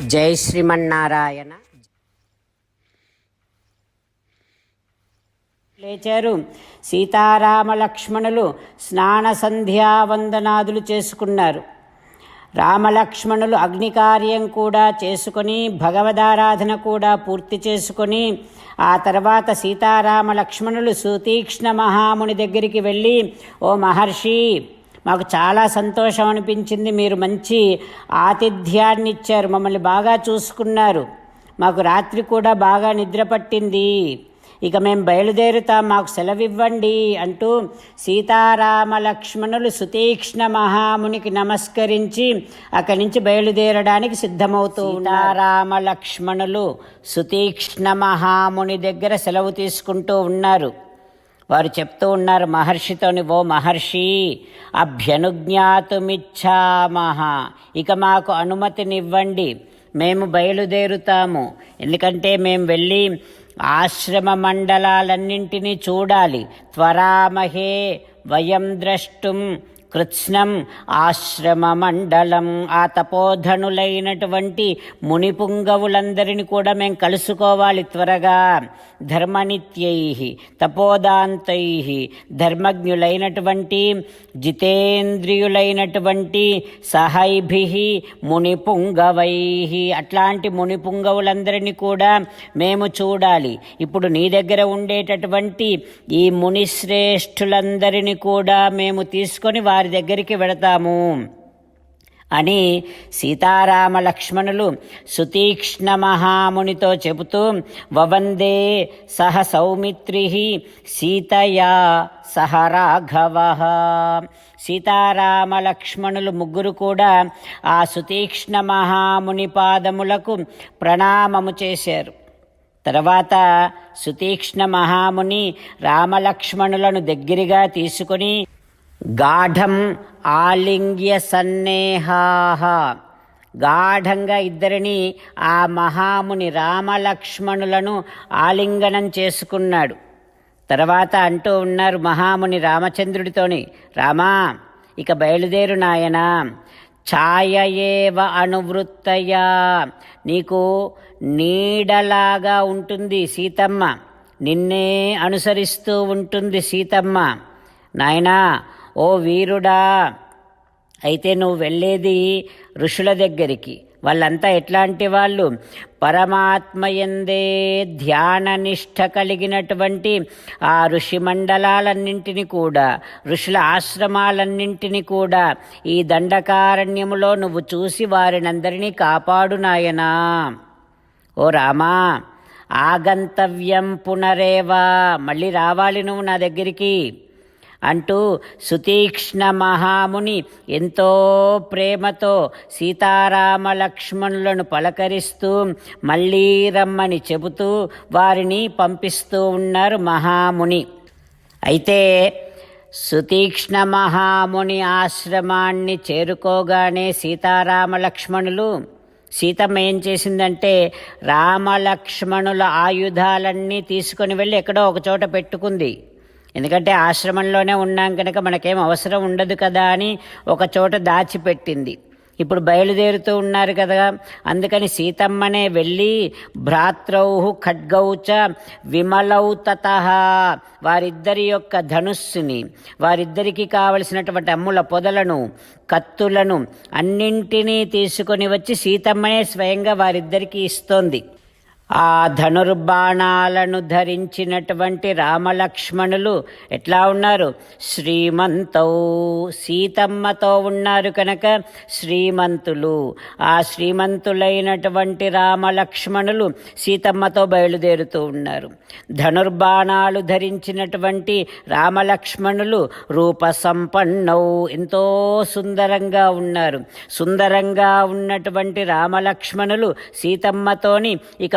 జై శ్రీమన్నారాయణ. లేచారు. సీతారామ లక్ష్మణులు స్నాన సంధ్యా వందనాదులు చేసుకున్నారు రామలక్ష్మణులు అగ్నికార్యం కూడా చేసుకొని భగవదారాధన కూడా పూర్తి చేసుకొని ఆ తర్వాత సీతారామ లక్ష్మణులు సుతీక్ష్ణ మహాముని దగ్గరికి వెళ్ళి ఓ మహర్షి మాకు చాలా సంతోషం అనిపించింది. మీరు మంచి ఆతిథ్యాన్ని ఇచ్చారు. మమ్మల్ని బాగా చూసుకున్నారు. మాకు రాత్రి కూడా బాగా నిద్ర పట్టింది. ఇక మేము బయలుదేరుతాం. మాకు సెలవివ్వండి అంటూ సీతారామ లక్ష్మణులు సుతీక్ష్ణ మహామునికి నమస్కరించి అక్కడి నుంచి బయలుదేరడానికి సిద్ధమవుతూ సీతారామ లక్ష్మణులు సుతీక్ష్ణ మహాముని దగ్గర సెలవు తీసుకుంటూ ఉన్నారు. వారు చెప్తూ ఉన్నారు మహర్షితోని ఓ మహర్షి అభ్యనుజ్ఞాతుమిచ్చామహ ఇక మాకు అనుమతినివ్వండి మేము బయలుదేరుతాము. ఎందుకంటే మేము వెళ్ళి ఆశ్రమ మండలాలన్నింటినీ చూడాలి. త్వరామహే వయం ద్రష్టుం కృత్స్నం ఆశ్రమ మండలం ఆ తపోధనులైనటువంటి మునిపుంగవులందరిని కూడా మేము కలుసుకోవాలి త్వరగా. ధర్మనిత్యై తపోదాంతై ధర్మజ్ఞులైనటువంటి జితేంద్రియులైనటువంటి సహైభి మునిపుంగవై. అట్లాంటి మునిపుంగవులందరినీ కూడా మేము చూడాలి. ఇప్పుడు నీ దగ్గర ఉండేటటువంటి ఈ మునిశ్రేష్ఠులందరినీ కూడా మేము తీసుకొని వారి వారి దగ్గరికి వెళతాము అని సీతారామ లక్ష్మణులు సుతీక్ష్ణ మహామునితో చెబుతూ వవందే సహ సౌమిత్రి సీతయా సహ రాఘవ. సీతారామ లక్ష్మణులు ముగ్గురు కూడా ఆ సుతీక్ష్ణ మహాముని పాదములకు ప్రణామము చేశారు. తర్వాత సుతీక్ష్ణ మహాముని రామలక్ష్మణులను దగ్గరగా తీసుకొని గాఢం ఆలింగ్య సన్నేహాహ గాఢంగా ఇద్దరిని ఆ మహాముని రామలక్ష్మణులను ఆలింగనం చేసుకున్నాడు. తర్వాత అంటూ ఉన్నారు మహాముని రామచంద్రుడితోని రామా ఇక బయలుదేరు నాయనా. ఛాయయేవ అనువృత్తయా నీకు నీడలాగా ఉంటుంది సీతమ్మ. నిన్నే అనుసరిస్తూ ఉంటుంది సీతమ్మ. నాయనా ఓ వీరుడా అయితే నువ్వు వెళ్ళేది ఋషుల దగ్గరికి. వాళ్ళంతా ఎట్లాంటి వాళ్ళు? పరమాత్మయందే ధ్యాన నిష్ఠ కలిగినటువంటి ఆ ఋషి మండలాలన్నింటినీ కూడా ఋషుల ఆశ్రమాలన్నింటినీ కూడా ఈ దండకారణ్యములో నువ్వు చూసి వారినందరినీ కాపాడు నాయనా. ఓ రామా ఆగంతవ్యం పునరేవా మళ్ళీ రావాలి నువ్వు నా దగ్గరికి. అంటూ సుతీక్ష్ణ మహాముని ఎంతో ప్రేమతో సీతారామ లక్ష్మణులను పలకరిస్తూ మళ్ళీ రమ్మని చెబుతూ వారిని పంపిస్తూ ఉన్నారు మహాముని. అయితే సుతీక్ష్ణ మహాముని ఆశ్రమాన్ని చేరుకోగానే సీతారామ లక్ష్మణులు సీతమ్మ ఏం చేసిందంటే రామలక్ష్మణుల ఆయుధాలన్నీ తీసుకొని వెళ్ళి ఎక్కడో ఒక చోట పెట్టుకుంది. ఎందుకంటే ఆశ్రమంలోనే ఉన్నాం కనుక మనకేం అవసరం ఉండదు కదా అని ఒక చోట దాచిపెట్టింది. ఇప్పుడు బయలుదేరుతూ ఉన్నారు కదా. అందుకని సీతమ్మనే వెళ్ళి భ్రాత్రౌ ఖడ్గౌచ విమలౌతత విమలౌ తత వారిద్దరి యొక్క ధనుస్సుని వారిద్దరికి కావలసినటువంటి అమ్ముల పొదలను కత్తులను అన్నింటినీ తీసుకొని వచ్చి సీతమ్మనే స్వయంగా వారిద్దరికీ ఇస్తోంది. ఆ ధనుర్బాణాలను ధరించినటువంటి రామలక్ష్మణులు ఎట్లా ఉన్నారు? శ్రీమంతౌ సీతమ్మతో ఉన్నారు కనుక శ్రీమంతులు. ఆ శ్రీమంతులైనటువంటి రామలక్ష్మణులు సీతమ్మతో బయలుదేరుతూ ఉన్నారు. ధనుర్బాణాలు ధరించినటువంటి రామలక్ష్మణులు రూపసంపన్నౌ ఎంతో సుందరంగా ఉన్నారు. సుందరంగా ఉన్నటువంటి రామలక్ష్మణులు సీతమ్మతోని ఇక